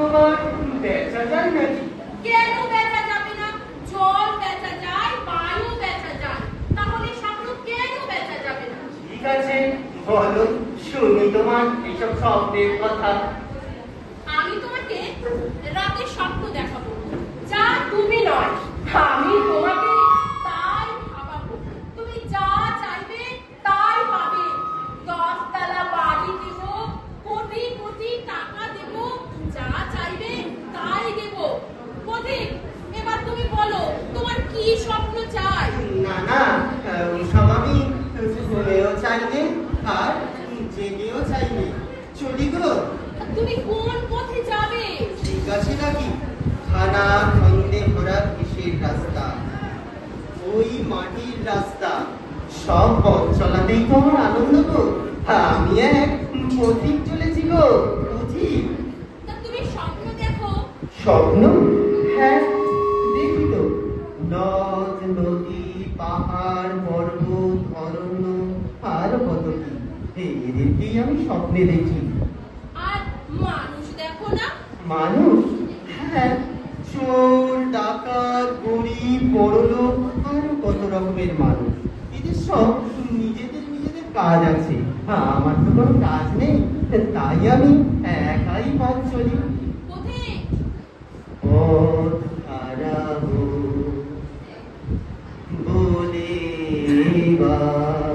বেচা যায় নাকি কেন বেচা যাবে না? জল বেচা যায় বায়ু বেচা যায়। তাহলে কেন বেচা যাবে না? ঠিক আছে বলো শুনি তোমার এইসব স্বপ্নের কথা। আমি তোমাকে রাতে স্বপ্ন দেখাবো যা তুমি নয় আমি তোমাকে তাই ভাবাবো তুমি যা চাইবে তাই পাবে দশতলা বাড়ি দেব কোটি কোটি টাকা দেব যা চাইবে তাই দেব পথিক এবার তুমি বলো তোমার কি স্বপ্ন চাই? না না আমি ঘুমেও চাইনি আর জেগেও চাইনি। চলি গো তুমি কোন পথে যাবে? ঠিক আছে নাকি? খানা খন্দে ভরা কিসের রাস্তা? ওই মাটির রাস্তা। সব পথ চলাতেই তো আমার আনন্দ গো। আমি এক পথিক চলেছি গো তা তুমি স্বপ্ন দেখো। স্বপ্ন? হ্যাঁ পাহাড় পর্বত অরণ্য আর কত কি এদেরকেই আমি স্বপ্নে দেখি। আর মানুষ দেখো না? মানুষ? হ্যাঁ চোর ডাকাত গরিব বড়লোক আরও কত রকমের মানুষ। এদের সব নিজেদের নিজেদের কাজ আছে। হ্যাঁ, আমার তো কোনো কাজ নেই তাই আমি একাই পথ চলি। Bye.